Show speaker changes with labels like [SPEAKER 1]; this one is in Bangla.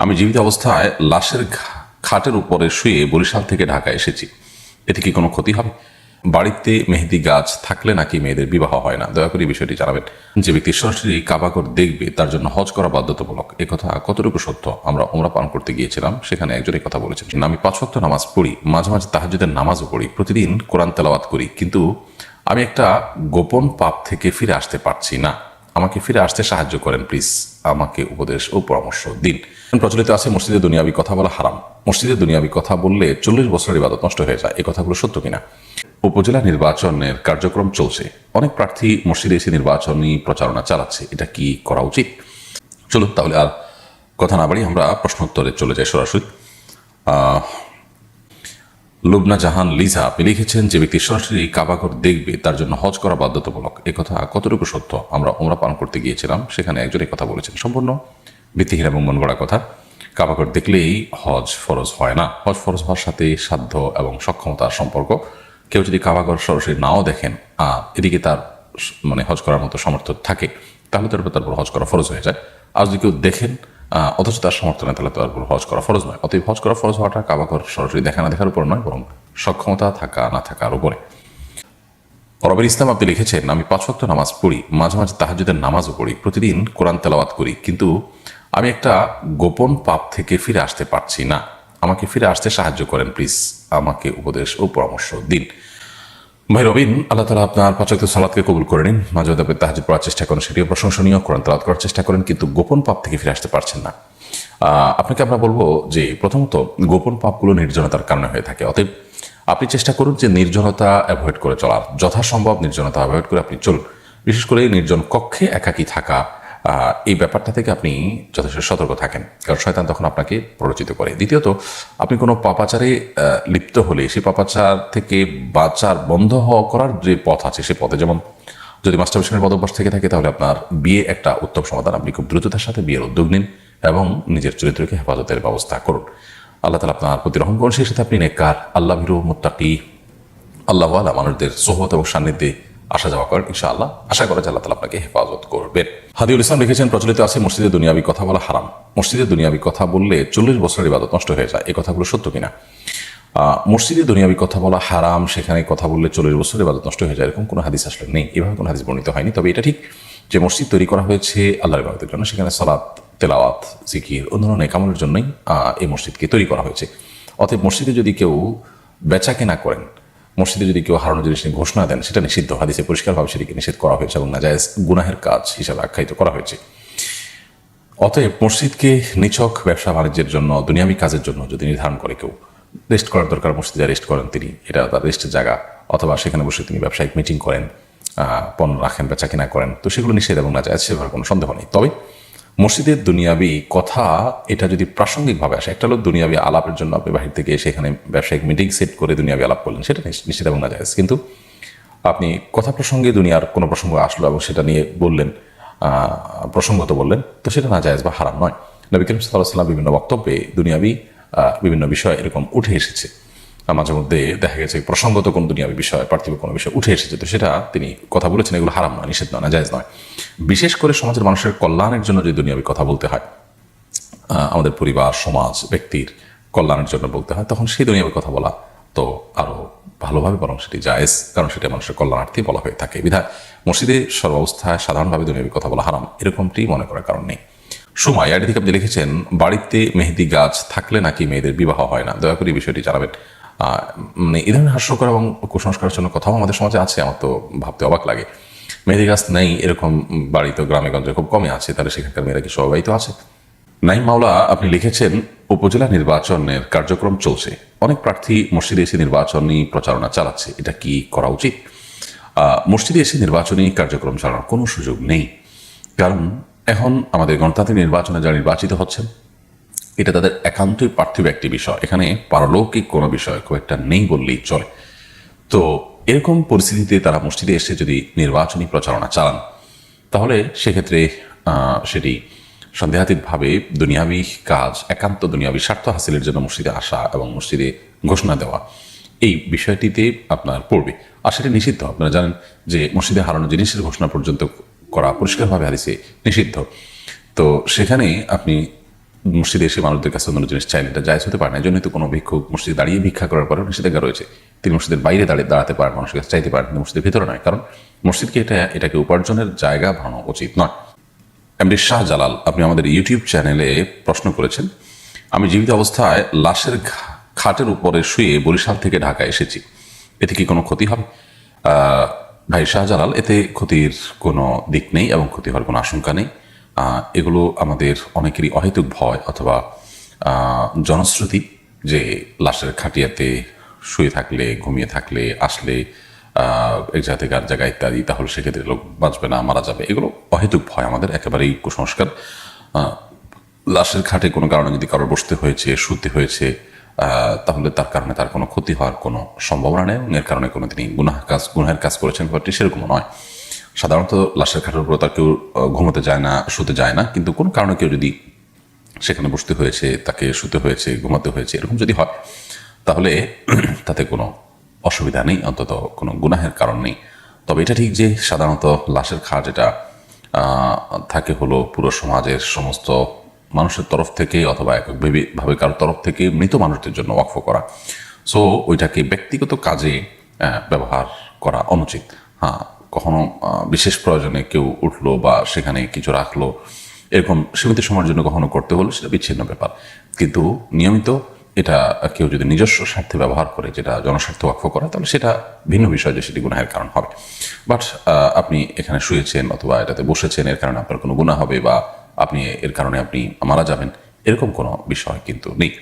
[SPEAKER 1] আমি জীবিত অবস্থায় লাশের খাটের উপরে শুয়ে বরিশাল থেকে ঢাকা এসেছি। এতে কি কোনো ক্ষতি হবে? বাড়িতে মেহেদি গাছ থাকলে নাকি মেয়েদের বিবাহ হয় না? দয়া করে বিষয়টি জানাবেন। যে ব্যক্তি সরাসরি কাবাকর দেখবে, তার জন্য হজ করা বাধ্যতামূলক। কথা কতটুকু সত্য? আমরা ওমরা পান করতে গিয়েছিলাম, সেখানে একজন কথা বলেছেন। আমি পাঁচ ওয়াক্ত নামাজ পড়ি, মাঝে মাঝে তাহাজুদের নামাজও পড়ি, প্রতিদিন কোরআন তেলাওয়াত করি। কিন্তু আমি একটা গোপন পাপ থেকে ফিরে আসতে পারছি না। আমাকে ফিরে আসতে সাহায্য করেন, প্লিজ। আমাকে উপদেশ ও পরামর্শ দিন। প্রচলিত আছে মসজিদে দুনিয়াবি কথা বলা হারাম। মসজিদে দুনিয়াবি কথা বললে চল্লিশ বছরের ইবাদত নষ্ট হয়ে যায়। এই কথাগুলো সত্য কিনা? উপজেলা নির্বাচনের কার্যক্রম চলছে। অনেক প্রার্থী মসজিদে এসে নির্বাচনী প্রচারণা চালাচ্ছে। এটা কি করা উচিত? চলুন তাহলে আর কথা না বাড়ি আমরা প্রশ্নোত্তরে চলে যাই সরাসরি। লুবনা জাহান লিজা, আপনি লিখেছেন যে ব্যক্তি সরাসরি কাবাগর দেখবে, তার জন্য হজ করা বাধ্যতামূলক। কথা কতটুকু সত্য? আমরা ওমরা পান করতে গিয়েছিলাম, সেখানে একজন কথা বলেছেন। সম্পূর্ণ ভিত্তিহীন এবং মন গড়া কথা। কাবাগর দেখলেই হজ ফরজ হয় না। হজ ফরজ হওয়ার সাথে সাধ্য এবং সক্ষমতার সম্পর্ক। কেউ যদি কাবাগর সরাসরি নাও দেখেন আর এদিকে তার মানে হজ করার মতো সামর্থ্য থাকে, তাহলে তার উপর তারপর হজ করা ফরজ হয়ে যায়। আর যদি কেউ দেখেন অথচ তার সমর্থন নেই, তাহলে তার উপর হজ করা ফরজ নয়। অতএব হজ করা ফরজ হওয়াটা কাবাগর সরাসরি দেখা না দেখার উপর নয়, বরং সক্ষমতা থাকা, না থাকার উপরে। রবের ইসলাম আপনি লিখেছেন, আমি পাঁচ ওয়াক্ত নামাজ পড়ি, মাঝে মাঝে তাহাজুদের নামাজও পড়ি, প্রতিদিন কোরআন তেলাওয়াত করি, কিন্তু আমি একটা গোপন পাপ থেকে ফিরে আসতে পারছি না। আমাকে ফিরে আসতে সাহায্য করেন, প্লিজ। আমাকে উপদেশ ও পরামর্শ দিন। ভাই রবিন, আল্লাহ তালা আপনার পাচক সালাদকে কবুল করে নিন। মাঝে মধ্যে তাহাজুদ পড়ার চেষ্টা করেন, সেটিও প্রশংসনীয়। করেন তেলাওয়াত করার চেষ্টা করেন, কিন্তু গোপন পাপ থেকে ফিরে আসতে পারছেন না। আপনাকে আমরা বলব যে, প্রথমত, গোপন পাপগুলো নির্জনতার কারণে হয়ে থাকে। অতএব আপনি চেষ্টা করুন যে নির্জনতা অ্যাভয়েড করে চলার। যথাসম্ভব নির্জনতা অ্যাভয়েড করে আপনি চলুন। বিশেষ করে নির্জন কক্ষে একাকী থাকা এই ব্যাপারটা থেকে আপনি যথেষ্ট সতর্ক থাকেন। কারণ শয়তান তখন আপনাকে প্ররোচিত করে। দ্বিতীয়ত, আপনি কোনো পাপাচারে লিপ্ত হলে সেই পাপাচার থেকে বাঁচার, বন্ধ হওয়া করার যে পথ আছে সে পথে, যেমন যদি মাস্টারবেশনের পদভ্যাস থেকে থাকে, তাহলে আপনার বিয়ে একটা উত্তম সমাধান। আপনি খুব দ্রুততার সাথে বিয়ের উদ্যোগ নিন এবং নিজের চরিত্রকে হেফাজতের ব্যবস্থা করুন। আল্লাহ তালা আপনার প্রতি রহম করুন। সেই সাথে আপনি নেকার আল্লাহ ভীরু, মুত্তাকি আল্লাহ আল্লাহ মানুষদের সোহবত এবং সান্নিধ্যে আসা যাওয়া করেন, ইনশাআল্লাহ। আশা করা আল্লাহ তালা আপনাকে হেফাজত করবেন। হাদিউল ইসলাম লিখেছেন, প্রচলিত আছে, মসজিদে দুনিয়াবি কথা বলা হারাম। মসজিদে দুনিয়াবি কথা বললে চল্লিশ বছরের ইবাদত নষ্ট হয়ে যায়। এই কথাগুলো সত্য কিনা? মসজিদে দুনিয়াবি কথা বলা হারাম, সেখানে কথা বললে চল্লিশ বছরের ইবাদত নষ্ট হয়ে যায়, এরকম কোনো হাদিস আসলে নেই। এভাবে কোনো হাদিস বর্ণিত হয়নি। তবে এটা ঠিক যে মসজিদ তৈরি করা হয়েছে আল্লাহর ইবাদতের জন্য। সেখানে সালাত, তেলাওয়াত, জিকির অন্য ধরনের নেকামলের জন্যই এই মসজিদকে তৈরি করা হয়েছে। অতএব মসজিদে যদি কেউ বেচা কেনা করেন মসজিদে যদি কেউ হারানো জিনিস নিয়ে ঘোষণা দেন, সেটা নিষিদ্ধ। হাদিসে পরিষ্কারভাবে সেটিকে নিষেধ করা হয়েছে এবং নাজায়েজ গুনাহের কাজ হিসাবে আখ্যায়িত করা হয়েছে। অতএব মসজিদকে নিছক ব্যবসা বাণিজ্যের জন্য, দুনিয়াবী কাজের জন্য যদি নির্ধারণ করে কেউ, রেস্ট করার দরকার মসজিদে রেস্ট করেন তিনি, এটা তার রেস্টের জায়গা। অথবা সেখানে বসে তিনি ব্যবসায়িক মিটিং করেন পণ্য রাখেন বেচা কিনা করেন, তো সেগুলো নিষেধ এবং না যায় সেভাবে কোনো সন্দেহ নেই। তবে মসজিদের দুনিয়াবি কথা, এটা যদি প্রাসঙ্গিকভাবে আসে, একটা হলো দুনিয়াবি আলাপের জন্য আপনি বাহির থেকে এসে সেখানে ব্যবসায়িক মিটিং সেট করে দুনিয়াবি আলাপ করলেন, সেটা নিষেধ এবং না যায়। কিন্তু আপনি কথা প্রসঙ্গে দুনিয়ার কোনো প্রসঙ্গ আসলো এবং সেটা নিয়ে বললেন প্রসঙ্গত বললেন, তো সেটা না জায়েজ বা হারাম নয়। নবী করিম সাল্লাহ সাল্লাম বিভিন্ন বক্তব্যে দুনিয়াবি বিভিন্ন বিষয় এরকম উঠে এসেছে। মাঝে মধ্যে দেখা গেছে প্রসঙ্গত কোন দুনিয়াবি বিষয়, পার্থিব কোনো বিষয় উঠে এসেছে। তো সেটা তিনি কথা বলেছেন, এগুলো হারাম নয়, নিষেধ নয় না জায়েজ নয়। বিশেষ করে সমাজের মানুষের কল্যাণের জন্য যদি দুনিয়াবি কথা বলতে হয় আমাদের পরিবার, সমাজ, ব্যক্তির কল্যাণের জন্য বলতে হয়, তখন সেই দুনিয়ার কথা বলা তো আরও ভালোভাবে বরং সেটি জায়েজ, কারণ সেটা মানুষের কল্যাণার্থে বলা হয়ে থাকে। বিধায় মসজিদে সর্বাবস্থায় সাধারণভাবে দুনিয়াবি কথা বলা হারাম, এরকমটি মনে করার কারণ নেই। সময় আইডি থেকে আপনি লিখেছেন, বাড়িতে মেহেদি গাছ থাকলে নাকি মেয়েদের বিবাহ হয় না? দয়া করে বিষয়টি জানাবেন। মানে এই ধরনের হাস্যকর এবং কুসংস্কারের জন্য কথাও আমাদের সমাজে আছে, আমার তো ভাবতে অবাক লাগে। মেহেদি গাছ নেই এরকম বাড়ি তো গ্রামে গঞ্জে খুব কমই আছে, তাহলে সেখানকার মেয়েরা কি সবাই তো আছে? নাইম মাওলা, আপনি লিখেছেন, উপজেলা নির্বাচনের কার্যক্রম চলছে। অনেক প্রার্থী মসজিদে এসে নির্বাচনী প্রচারণা চালাচ্ছে, এটা কি করা উচিত? মসজিদে এসে নির্বাচনী কার্যক্রম চালানোর কোনো সুযোগ নেই। কারণ এখন আমাদের গণতান্ত্রিক নির্বাচনে যারা নির্বাচিত হচ্ছেন এটা তাদের একান্তই পার্থিব একটি বিষয়। এখানে পারলৌকিক কোনো বিষয় খুব একটা নেই বললেই চলে। তো এরকম পরিস্থিতিতে তারা মসজিদে এসে যদি নির্বাচনী প্রচারণা চালান, তাহলে সেক্ষেত্রে সেটি সন্দেহাতীতভাবে দুনিয়াবি কাজ, একান্ত দুনিয়াবি স্বার্থ হাসিলের জন্য মসজিদে আসা এবং মসজিদে ঘোষণা দেওয়া, এই বিষয়টিতে আপনার পড়বে। আর সেটা নিষিদ্ধ। আপনারা জানেন যে মসজিদে হারানো জিনিসের ঘোষণা পর্যন্ত করা পরিষ্কারভাবে হাদিসে নিষিদ্ধ। তো সেখানে আপনি মসজিদে এসে মানুষদের কাছে অন্য জিনিস চাইলে এটা জায়জ হতে পারে না। এই জন্যই তো কোনো ভিক্ষুক মসজিদে দাঁড়িয়ে ভিক্ষা করার পরেও নিষেধাজ্ঞা রয়েছে। তিনি মসজিদের বাইরে দাঁড়িয়ে দাঁড়াতে পারেন, মানুষের কাছে চাইতে পারেন, কিন্তু মসজিদের ভিতরে নয়। কারণ মসজিদকে এটা, এটাকে উপার্জনের জায়গা বানানো উচিত নয়। এমডি শাহজালাল আপনি আমাদের ইউটিউব চ্যানেলে প্রশ্ন করেছেন, আমি জীবিত অবস্থায় লাশের খাটের উপরে শুয়ে বরিশাল থেকে ঢাকা এসেছি। এতে কি কোনো ক্ষতি হবে? ভাই শাহজালাল এতে ক্ষতির কোনো দিক নেই এবং ক্ষতি হওয়ার কোনো আশঙ্কা নেই। এগুলো আমাদের অনেকেরই অহেতুক ভয় অথবা জনশ্রুতি যে লাশের খাটিয়াতে শুয়ে থাকলে, ঘুমিয়ে থাকলে, আসলে এক জায়গা থেকে আর জায়গায় ইত্যাদি, তাহলে সেক্ষেত্রে লোক বাঁচবে না, মারা যাবে। এগুলো অহেতুক ভয় আমাদের একেবারেই কুসংস্কার। লাশের খাটে কোনো কারণে যদি কারোর বসতে হয়েছে, শুতে হয়েছে তাহলে তার কারণে তার কোনো ক্ষতি হওয়ার কোনো সম্ভাবনা নেই এর কারণে কোনো তিনি গুনাহ কাজ, গুনাহের কাজ করেছেন ব্যাপারটি সেরকমও নয়। সাধারণত লাশের খাটের উপর তার কেউ ঘুমোতে যায় না, শুতে যায় না। কিন্তু কোনো কারণে কেউ যদি সেখানে বসতে হয়েছে, তাকে শুতে হয়েছে, ঘুমাতে হয়েছে, এরকম যদি হয়, তাহলে তাতে কোনো অসুবিধা নেই, অন্তত কোনো গুনাহের কারণ নেই। তবে এটা ঠিক যে সাধারণত লাশের খাট এটা থাকে হলো পুরো সমাজের সমস্ত মানুষের তরফ থেকে অথবা এককভাবে কারোর তরফ থেকে মৃত মানুষদের জন্য ওয়াকফ করা। সো ওইটাকে ব্যক্তিগত কাজে ব্যবহার করা অনুচিত। হ্যাঁ কখনো বিশেষ প্রয়োজনে কেউ উঠল বা সেখানে কিছু রাখল, এরকম সীমিত সময়ের জন্য কখনো করতে হলো সেটা বিচ্ছিন্ন ব্যাপার। কিন্তু নিয়মিত এটা কেউ যদি নিজস্ব স্বার্থে ব্যবহার করে, যেটা জনস্বার্থে ওয়াকফ করে, তাহলে সেটা ভিন্ন বিষয় যে সেটি গুনাহের কারণ হবে। বাট আপনি এখানে শুয়েছেন অথবা এটাতে বসেছেন, এর কারণে আপনার কোনো গুণা হবে বা আপনি, এর কারণে আপনি মারা যাবেন, এরকম কোনো বিষয় কিন্তু নেই।